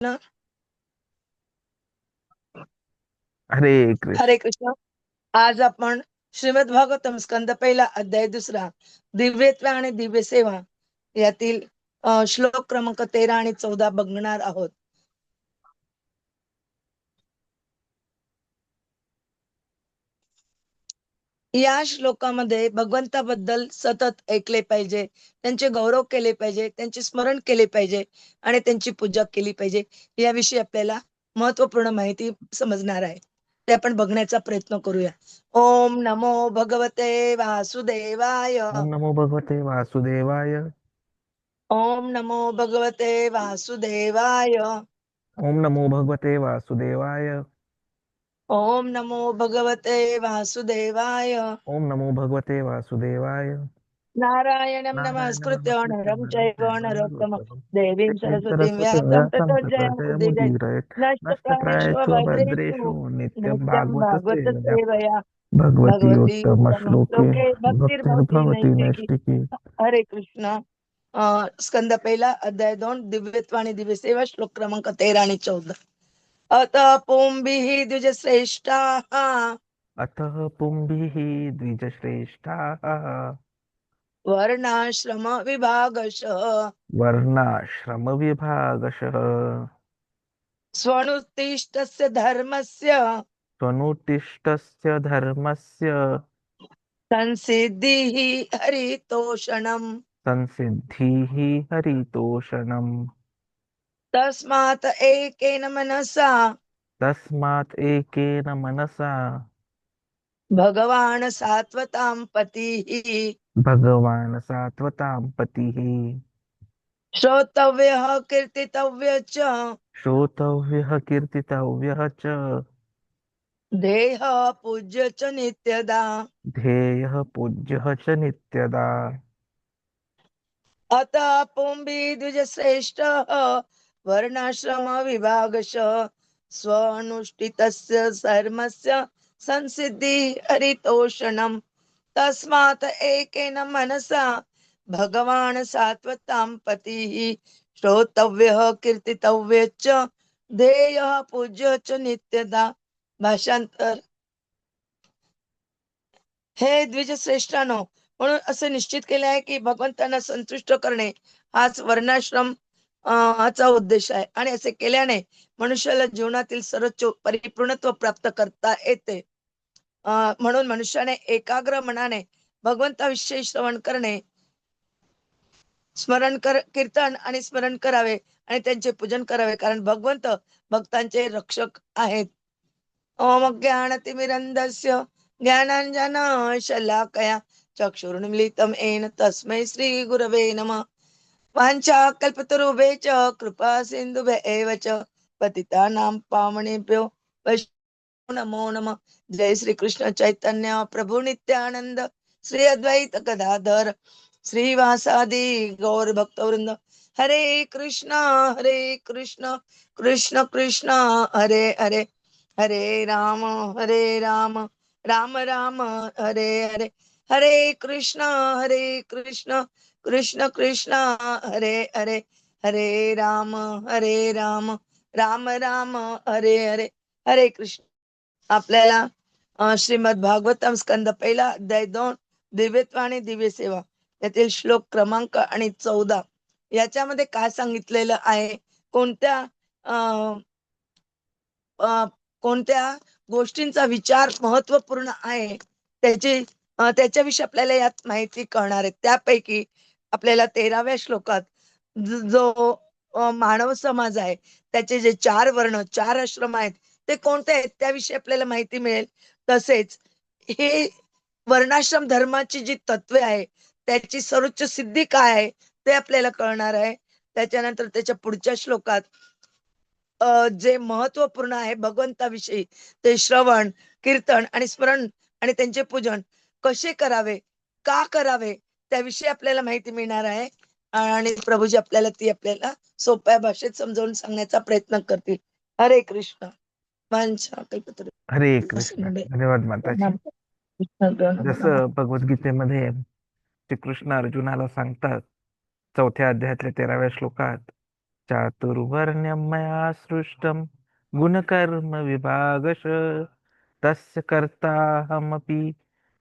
कृष्ण हरे कृष्ण. हरे कृष्ण. आज आपण श्रीमद भागवतम स्कंद पहिला अध्याय दुसरा दिव्यत्व आणि दिव्य सेवा यातील श्लोक क्रमांक तेरा आणि चौदा बघणार आहोत. या श्लोकामध्ये भगवंताबद्दल सतत ऐकले पाहिजे त्यांचे गौरव केले पाहिजे त्यांचे स्मरण केले पाहिजे आणि त्यांची पूजा केली पाहिजे याविषयी आपल्याला महत्त्वपूर्ण माहिती समजणार आहे. ते आपण बघण्याचा प्रयत्न करूया. ओम नमो भगवते वासुदेवाय. ओम नमो भगवते वासुदेवाय. ओम नमो भगवते वासुदेवाय. ओम नमो भगवते वासुदेवाय. ओम नमो भगवते वासुदेवाय। ओम नमो भगवते वासुदेवाय। नारायणं नमस्कृत्य नरं चैव नरोत्तमं देवीं सरस्वतीं व्यासं ततो ततो जयमुदीरये जयमुदीरयेत् नित्यं भागवत भागवत सेवया सेवया भगवती भगवती उत्तम श्लोके श्लोके भक्तिर्भवती नैष्टिकी हरे कृष्ण स्कंद पहिला अध्याय दोन दिव्यत्व आणि दिव्य सेवा श्लोक क्रमांक तेरा आणि चौदा अत पुंभिः द्विजश्रेष्ठाः। अतः पुंभिः द्विजश्रेष्ठाः। वर्णाश्रम विभागशः वर्णाश्रमविभागशः। स्वनुत्तिष्ठस्य धर्मस्य। त्वनुतिष्ठस्य धर्मस्य। संसिद्धिः हरितोषणम्। संसिद्धिः हरितोषणम्। तस्मात् एकेन मनसा तस्मात् एकेन मनसा भगवान् सात्वतां पतिः भगवान् सात्वतां पतिः श्रोतव्यः कीर्तितव्य च श्रोतव्यः कीर्तितव्यः च देह पूज्य च नित्यदा ध्येयः पूज्यः च नित्यदा अतः पुंभि द्विजश्रेष्ठः वर्णाश्रम विभागश स्वनुष्ठितस्य सर्मस्य संसिद्धि हरितोषणम्। तस्मात् एकेन मनसा भगवान् सात्वतां पतिः श्रोतव्यः कीर्तितव्य च ध्येयः पूज्य च नित्यदा। भाषांतर हे द्विजश्रेष्ठानो म्हणून असं निश्चित केले आहे की भगवंतांना संतुष्ट करणे हाच वर्णाश्रम हाचा उद्देश आहे. आणि असे केल्याने मनुष्याला जीवनातील सर्वोच्च परिपूर्णत्व प्राप्त करता येते. म्हणून मनुष्याने एकाग्र मनाने भगवंताविषयी श्रवण करणे स्मरण कर कीर्तन आणि स्मरण करावे आणि त्यांचे पूजन करावे. कारण भगवंत भक्तांचे रक्षक आहेत. ओम ज्ञानतिमिरंधस्य ज्ञानांजन शलाकया चक्षुर्मिलितम एन तस्मै श्री गुरवे नमः. वाञ्छा कल्पतरुभे च कृपा सिन्धुभे एव च पतितानां पावनेभ्यो वैष्णव नमो नमः। जय श्री कृष्ण चैतन्य प्रभु नित्यानंद श्री अद्वैत गदाधर श्रीवासादि गौर भक्तवृंद हरे कृष्ण हरे कृष्ण कृष्ण कृष्ण हरे हरे हरे राम हरे राम राम राम हरे हरे। हरे कृष्ण हरे कृष्ण कृष्ण हरे हरे हरे राम हरे राम राम राम हरे हरे हरे कृष्ण. आपल्याला श्रीमद भागवतम स्कंद पहिला अध्याय दोन दिव्यत्व आणि दिव्य सेवा यातील श्लोक क्रमांक आणि चौदा. याच्यामध्ये काय सांगितलेलं आहे? कोणत्या अं, कोणत्या गोष्टींचा विचार महत्त्वपूर्ण आहे? त्याची त्याच्याविषयी आपल्याला यात माहिती कळणार आहे. त्यापैकी आपल्याला तेराव्या श्लोकात जो मानव समाज आहे त्याचे जे चार वर्ण चार आश्रम आहेत ते कोणते आहेत? त्याविषयी आपल्याला माहिती मिळेल. तसेच हे वर्णाश्रम धर्माची जी तत्वे आहे त्याची सर्वोच्च सिद्धी काय आहे ते आपल्याला कळणार आहे. त्याच्यानंतर त्याच्या पुढच्या श्लोकात जे महत्त्वपूर्ण आहे भगवंताविषयी ते श्रवण कीर्तन आणि स्मरण आणि त्यांचे पूजन कसे करावे का करावे त्याविषयी आपल्याला माहिती मिळणार आहे. आणि प्रभूजी आपल्याला ती आपल्याला सोप्या भाषेत समजावून सांगण्याचा प्रयत्न करतील. हरे कृष्ण. हरे कृष्ण. धन्यवाद माताजी. जसं भगवद्गीतेमध्ये श्रीकृष्ण अर्जुनाला सांगतात चौथ्या अध्यायातल्या तेराव्या श्लोकात चातुर्वर्ण्यमया सृष्टम गुणकर्म विभागश तस्य कर्ताहमपि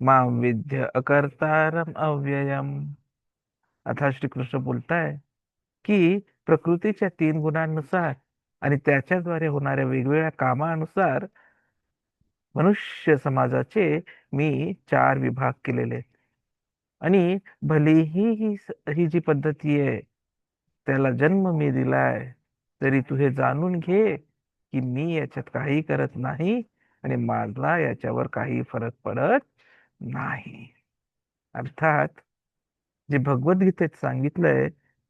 मां विद्य अकर्तारम अव्ययम. आता श्रीकृष्ण बोलताय की प्रकृतीच्या तीन गुणांनुसार आणि त्याच्याद्वारे होणाऱ्या वेगवेगळ्या कामानुसार मनुष्य समाजाचे मी चार विभाग केलेले आणि भलेही ही ही जी पद्धती आहे त्याला जन्म मी दिलाय तरी तू हे जाणून घे की मी याच्यात काही करत नाही आणि माझा याच्यावर काही फरक पडत नाही. अर्थात जे भगवद्गीतेत सांगितलंय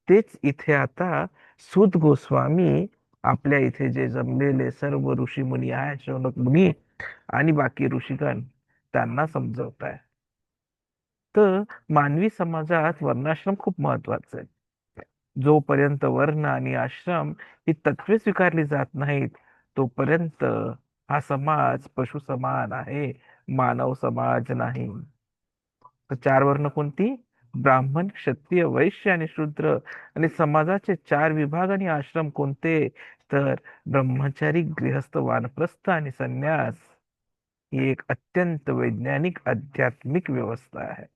तेच इथे आता सुत गोस्वामी आपल्या इथे जे जमलेले सर्व ऋषी मुनी आहेत शौनक मुनी आणि बाकी ऋषीगण त्यांना समजवत आहे तर मानवी समाजात वर्णाश्रम खूप महत्वाचं आहे. जोपर्यंत वर्ण आणि आश्रम ही तत्वे स्वीकारली जात नाहीत तोपर्यंत हा समाज पशु समान आहे. मानव समाज नाही. तर चार वर्ण कोणती? ब्राह्मण क्षत्रिय वैश्य आणि शूद्र. आणि समाजाचे चार विभाग आणि आश्रम कोणते? तर ब्रह्मचारी गृहस्थ वानप्रस्थ आणि संन्यास. ही एक अत्यंत वैज्ञानिक आध्यात्मिक व्यवस्था आहे.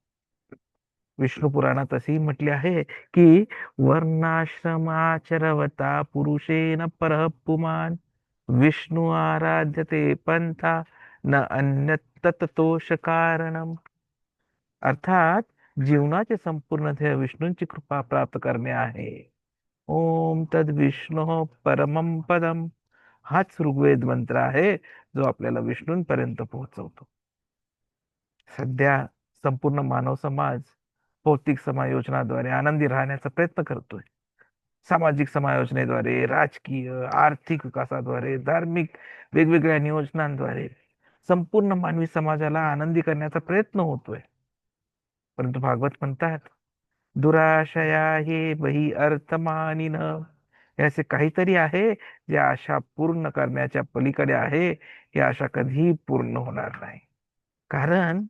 विष्णू पुराणात असेही म्हटले आहे की वर्णाश्रमाचरवता पुरुषेन परह पुमान विष्णू आराध्यते पंथा. न अन्य तत्तोष कारणम अर्थात जीवनाचे संपूर्ण ध्येय विष्णूंची कृपा प्राप्त करणे आहे. ओम तद विष्णू परमम पदम. हाच ऋग्वेद मंत्र आहे जो आपल्याला विष्णूंपर्यंत पोहोचवतो. सध्या संपूर्ण मानव समाज भौतिक समायोजनाद्वारे आनंदी राहण्याचा प्रयत्न करतोय. सामाजिक समायोजनेद्वारे राजकीय आर्थिक विकासाद्वारे धार्मिक वेगवेगळ्या नियोजनांद्वारे. संपूर्ण मानवी समाजाला आनंदी करण्याचा प्रयत्न होतोय. परंतु भागवत म्हणतात दुराशया हे बही अर्थमानिन. हे असे काहीतरी आहे जे आशा पूर्ण करण्याच्या पलीकडे आहे. ही आशा कधीही पूर्ण होणार नाही. कारण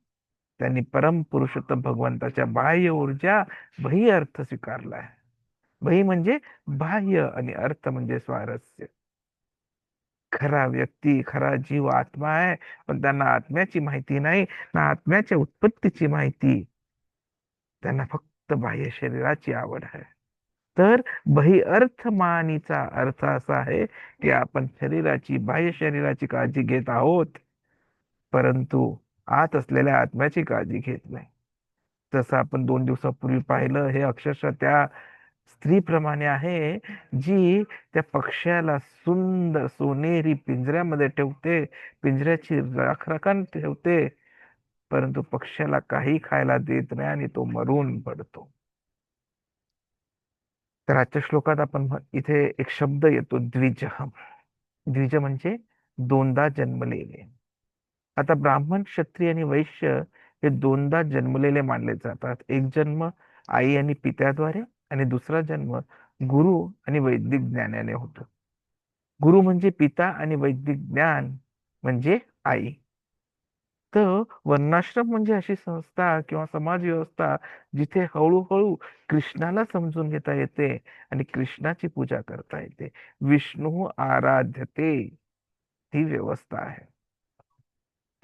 त्यांनी परम पुरुषोत्तम भगवंताच्या बाह्य ऊर्जा बही अर्थ स्वीकारला आहे. बही म्हणजे बाह्य आणि अर्थ म्हणजे स्वारस्य. खरा व्यक्ती खरा जीव आत्मा आहे पण त्यांना आत्म्याची माहिती नाही ना आत्म्याच्या उत्पत्तीची माहिती. त्यांना फक्त बाह्य शरीराची आवड आहे. तर बहिअर्थ मानीचा अर्थ असा आहे की आपण शरीराची बाह्य शरीराची काळजी घेत आहोत परंतु आत असलेल्या आत्म्याची काळजी घेत नाही. जसं आपण दोन दिवसापूर्वी पाहिलं हे अक्षरशः त्या स्त्रीप्रमाणे आहे जी त्या पक्ष्याला सुंदर सोनेरी पिंजऱ्यामध्ये ठेवते पिंजऱ्याची राखराखण ठेवते परंतु पक्ष्याला काही खायला देत नाही आणि तो मरून पडतो. तर आजच्या श्लोकात आपण इथे एक शब्द येतो द्विज द्विज म्हणजे दोनदा जन्मलेले. आता ब्राह्मण क्षत्रिय आणि वैश्य हे दोनदा जन्मलेले मानले जातात. एक जन्म आई आणि पित्याद्वारे आणि दुसरा जन्म गुरु आणि वैदिक ज्ञानाने होतो. गुरु म्हणजे पिता आणि वैदिक ज्ञान म्हणजे आई. तर वर्णाश्रम म्हणजे अशी संस्था किंवा समाज व्यवस्था जिथे हळूहळू कृष्णाला समजून घेता येते आणि कृष्णाची पूजा करता येते. विष्णू आराध्यते. ही व्यवस्था आहे.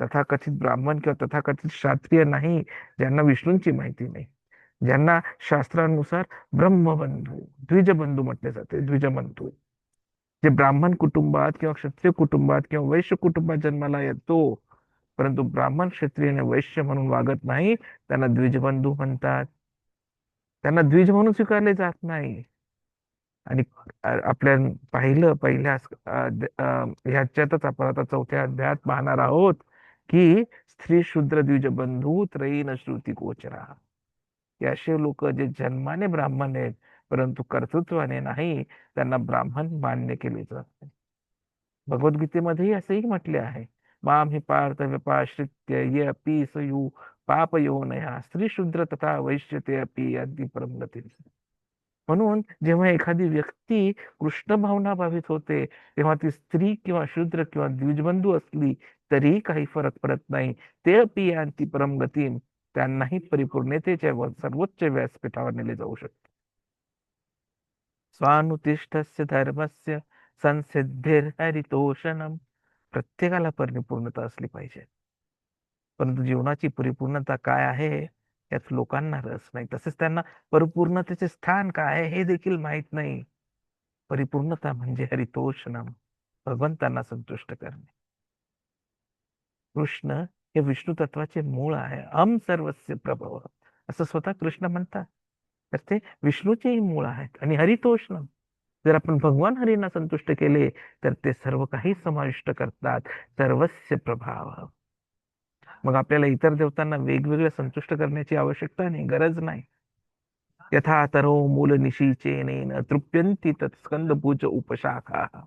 तथाकथित ब्राह्मण किंवा तथाकथित शास्त्रीय नाही ज्यांना विष्णूंची माहिती नाही. ज्यांना शास्त्रानुसार ब्रह्मबंधू द्विजबंधू म्हटले जाते द्विजबंधू. जे ब्राह्मण कुटुंबात किंवा क्षत्रिय कुटुंबात किंवा वैश्य कुटुंबात जन्माला येतो परंतु ब्राह्मण क्षत्रिय आणि वैश्य म्हणून वागत नाही त्यांना द्विजबंधू म्हणतात. त्यांना द्विज म्हणून स्वीकारले जात नाही. आणि आपल्या पाहिलं पहिल्या ह्याच्यातच आपण आता चौथ्या अध्यायात पाहणार आहोत की स्त्री शूद्र द्विजबंधू त्रयीन श्रुती गोचरा. की असे लोक जे जन्माने ब्राह्मण आहेत परंतु कर्तृत्वाने नाही त्यांना ब्राह्मण मान्य केले जाते. भगवद्गीतेमध्येही असेही म्हटले आहे माम हि पार्थ व्यपाश्रित्य ये अपि सयु नया स्त्री शूद्र तथा वैश्य ते अपि अगदी परमगती म्हणून जेव्हा एखादी व्यक्ती कृष्ण भावना भावित होते तेव्हा ती स्त्री किंवा शूद्र किंवा द्विजबंधू असली तरीही काही फरक पडत नाही ते अपि यांती परमगती त्यांनाही परिपूर्णतेच्या व सर्वोच्च व्यासपीठावर नेले जाऊ शकते. स्वानुतिष्ठस्य धर्मस्य संसिद्धिर्हरितोषणम प्रत्येकाला परिपूर्णता असली पाहिजे. परंतु जीवनाची परिपूर्णता काय आहे यात लोकांना रस नाही. तसेच त्यांना परिपूर्णतेचे स्थान काय आहे हे देखील माहीत नाही. परिपूर्णता म्हणजे हरितोषणम भगवंतांना संतुष्ट करणे. कृष्ण हे विष्णू तत्वाचे मूळ आहे. अम सर्वस्य प्रभव. असं स्वतः कृष्ण म्हणतात. तर ते विष्णूचेही मूळ आहेत. आणि हरितोष्ण. जर आपण भगवान हरींना संतुष्ट केले तर ते सर्व काही समाविष्ट करतात. सर्वस्य प्रभाव. मग आपल्याला इतर देवतांना वेगवेगळे संतुष्ट करण्याची आवश्यकता नाही गरज नाही. यथा तरो मूल निशीचेनेन तृप्यंती तत्स्कंदभुज उपशाखा.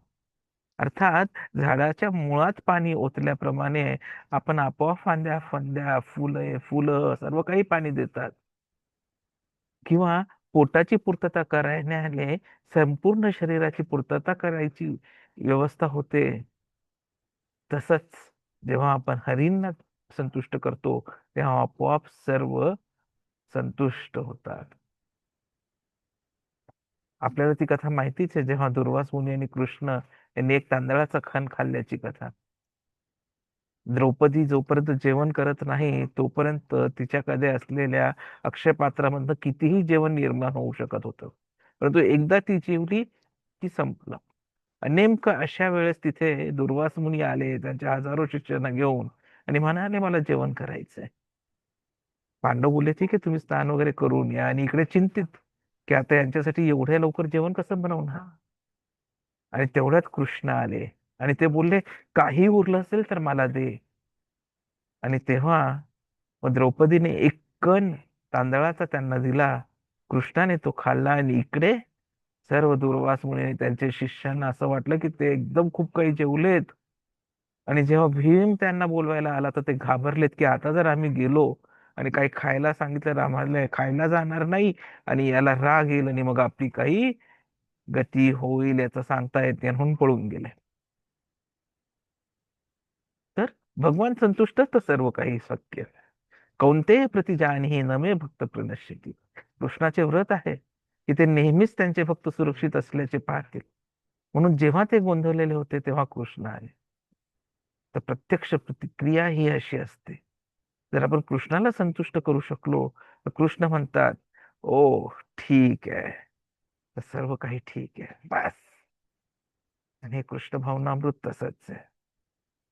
अर्थात झाडाच्या मुळात पाणी ओतल्याप्रमाणे आपण आपोआप फांद्या फांद्या फुले फुलं सर्व काही पाणी देतात. किंवा पोटाची पूर्तता करण्याने संपूर्ण शरीराची पूर्तता करायची व्यवस्था होते. तसंच जेव्हा आपण हरींना संतुष्ट करतो तेव्हा आपोआप सर्व संतुष्ट होतात. आपल्याला ती कथा माहितीच आहे जेव्हा दुर्वास मुनी आणि कृष्ण यांनी एक तांदळाचा खण खाल्ल्याची कथा. द्रौपदी जोपर्यंत जेवण करत नाही तोपर्यंत तिच्याकडे असलेल्या अक्षय पात्रामधनं कितीही जेवण निर्माण होऊ शकत होतं. परंतु एकदा ती जेवली की संपलं. नेमकं अशा वेळेस तिथे दुर्वास मुनी आले त्यांच्या हजारो शिष्यांना घेऊन आणि म्हणाले मला जेवण करायचंय. पांडव बोलले ठीक आहे तुम्ही स्नान वगैरे करून या आणि इकडे चिंतित की आता यांच्यासाठी एवढ्या लवकर जेवण कसं बनवणार? आणि तेवढ्यात कृष्ण आले आणि ते बोलले काही उरलं असेल तर मला दे. आणि तेव्हा द्रौपदीने एक कण तांदळाचा त्यांना दिला. कृष्णाने तो खाल्ला आणि इकडे सर्व दुर्वास मुनी त्यांच्या शिष्यांना असं वाटलं की ते एकदम खूप काही जेवलेत. आणि जेव्हा भीम त्यांना बोलवायला आला तर ते घाबरलेत की आता जर आम्ही गेलो आणि काही खायला सांगितलं आम्हाला खायला जाणार नाही आणि याला राग येईल आणि मग आपली काही गती होईल याचं सांगता येत नाही. म्हणून पळून गेले. तर भगवान संतुष्टच तर सर्व काही शक्य कोणते प्रतिजानी नमे भक्त प्रणश्यती कृष्णाचे व्रत आहे की ते नेहमीच त्यांचे भक्त सुरक्षित असल्याचे पाहतील. म्हणून जेव्हा ते गोंधवलेले होते तेव्हा कृष्ण आले. तर प्रत्यक्ष प्रतिक्रिया ही अशी असते. जर आपण कृष्णाला संतुष्ट करू शकलो तर कृष्ण म्हणतात ओ ठीक आहे. तर सर्व काही ठीक आहे. बस. आणि हे कृष्ण भावनामृत तसंच आहे.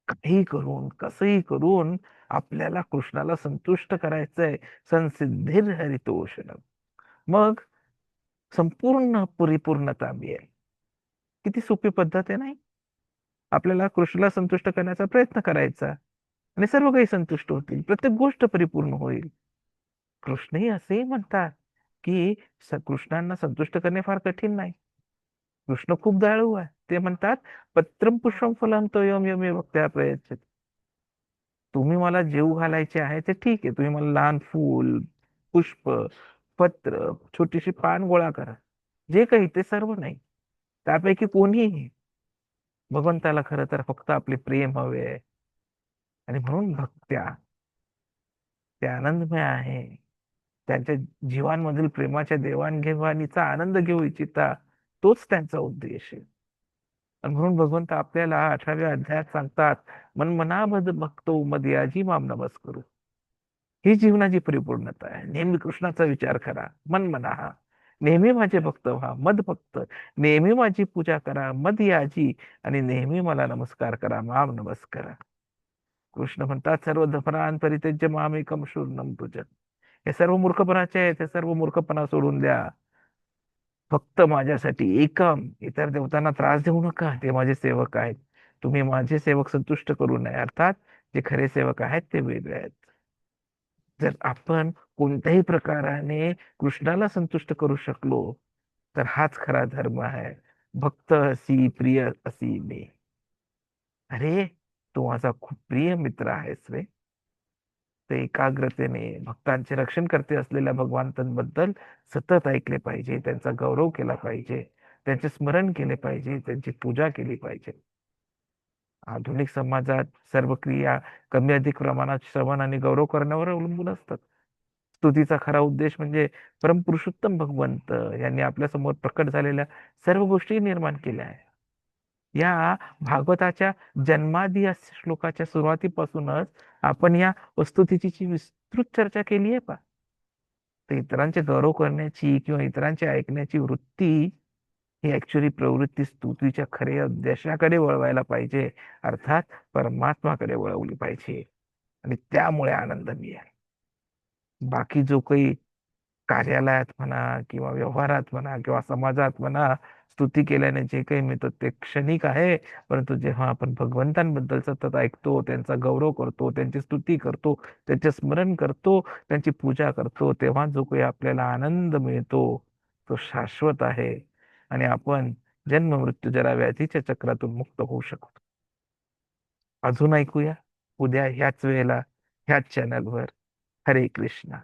काही करून कसंही करून आपल्याला कृष्णाला संतुष्ट करायचंय संसिद्धीर हरितोषण. मग संपूर्ण परिपूर्णता मिळेल. किती सोपी पद्धत आहे नाही? आपल्याला कृष्णाला संतुष्ट करण्याचा प्रयत्न करायचा. आणि सर्व काही संतुष्ट होतील. प्रत्येक गोष्ट परिपूर्ण होईल. कृष्णही असेही म्हणतात की कृष्णांना संतुष्ट करणे फार कठीण नाही. कृष्ण खूप दयाळू आहे. ते म्हणतात पत्रम पुष्पम फलम तो यम यमे भक्त्या प्रयत्न तुम्ही मला जेव घालायचे आहे ते ठीक आहे. तुम्ही मला लहान फूल पुष्प पत्र छोटीशी पान गोळा करा. जे काही ते सर्व नाही. त्यापैकी कोणीही भगवंताला खरं तर फक्त आपले प्रेम हवे आहे. आणि म्हणून भक्त्या ते आनंदमय आहे. त्यांच्या जीवांमधील प्रेमाच्या देवाणघेवाणीचा आनंद घेऊ इच्छिता तोच त्यांचा उद्देश आहे. आणि म्हणून भगवंत आपल्याला अठराव्या अध्यायात सांगतात मन मनामध भक्तो मदयाजी माम नमस करू ही जीवनाची परिपूर्णता आहे. नेहमी कृष्णाचा विचार करा मन मनाहा नेहमी माझे भक्त व्हा मद भक्त नेहमी माझी पूजा करा मद याजी आणि नेहमी मला नमस्कार करा माम नमस्कार. कृष्ण म्हणतात सर्व धपरान परित्यज्य मामी एकम शूर्णम तुझ हे सर्व मूर्खपणाचे आहेत हे सर्व मूर्खपणा सोडून द्या. फक्त माझ्यासाठी एकम. इतर देवतांना त्रास देऊ नका. ते माझे सेवक आहेत. तुम्ही माझे सेवक संतुष्ट करू नये. अर्थात जे खरे सेवक आहेत ते वेगळे आहेत. जर आपण कोणत्याही प्रकाराने कृष्णाला संतुष्ट करू शकलो तर हाच खरा धर्म आहे. भक्त असी प्रिय असी मी. अरे तू माझा खूप प्रिय मित्र आहेस रे. ते एकाग्रतेने भक्तांचे रक्षण करते असलेल्या भगवंतांबद्दल सतत ऐकले पाहिजे त्यांचा गौरव केला पाहिजे त्यांचे स्मरण केले पाहिजे त्यांची पूजा केली पाहिजे. आधुनिक समाजात सर्व क्रिया कमी अधिक प्रमाणात श्रवण आणि गौरव करण्यावर अवलंबून असतात. स्तुतीचा खरा उद्देश म्हणजे परमपुरुषोत्तम भगवंत यांनी आपल्यासमोर प्रकट झालेल्या सर्व गोष्टी निर्माण केल्या आहेत. या भागवताच्या जन्मादी या श्लोकाच्या सुरुवातीपासूनच आपण या वस्तुस्थितीची जी विस्तृत चर्चा केली आहे पा तर इतरांचे गौरव करण्याची किंवा इतरांची ऐकण्याची वृत्ती ही ऍक्च्युली प्रवृत्ती स्तुतीच्या खऱ्या उद्देशाकडे वळवायला पाहिजे अर्थात परमात्माकडे वळवली पाहिजे. आणि त्यामुळे आनंद मिळेल बाकी जो काही कार्यालयात म्हणा किंवा व्यवहारात म्हणा किंवा समाजात म्हणा स्तुती केल्याने जे काही मिळतं ते क्षणिक आहे. परंतु जेव्हा आपण भगवंतांबद्दल सतत ऐकतो त्यांचा गौरव करतो त्यांची स्तुती करतो त्यांचे स्मरण करतो त्यांची पूजा करतो तेव्हा जो काही आपल्याला आनंद मिळतो तो शाश्वत आहे. आणि आपण जन्म मृत्यू जरा व्याधीच्या चक्रातून मुक्त होऊ शकतो. अजून ऐकूया. उद्या ह्याच वेळेला ह्याच चॅनलवर हरे कृष्णा.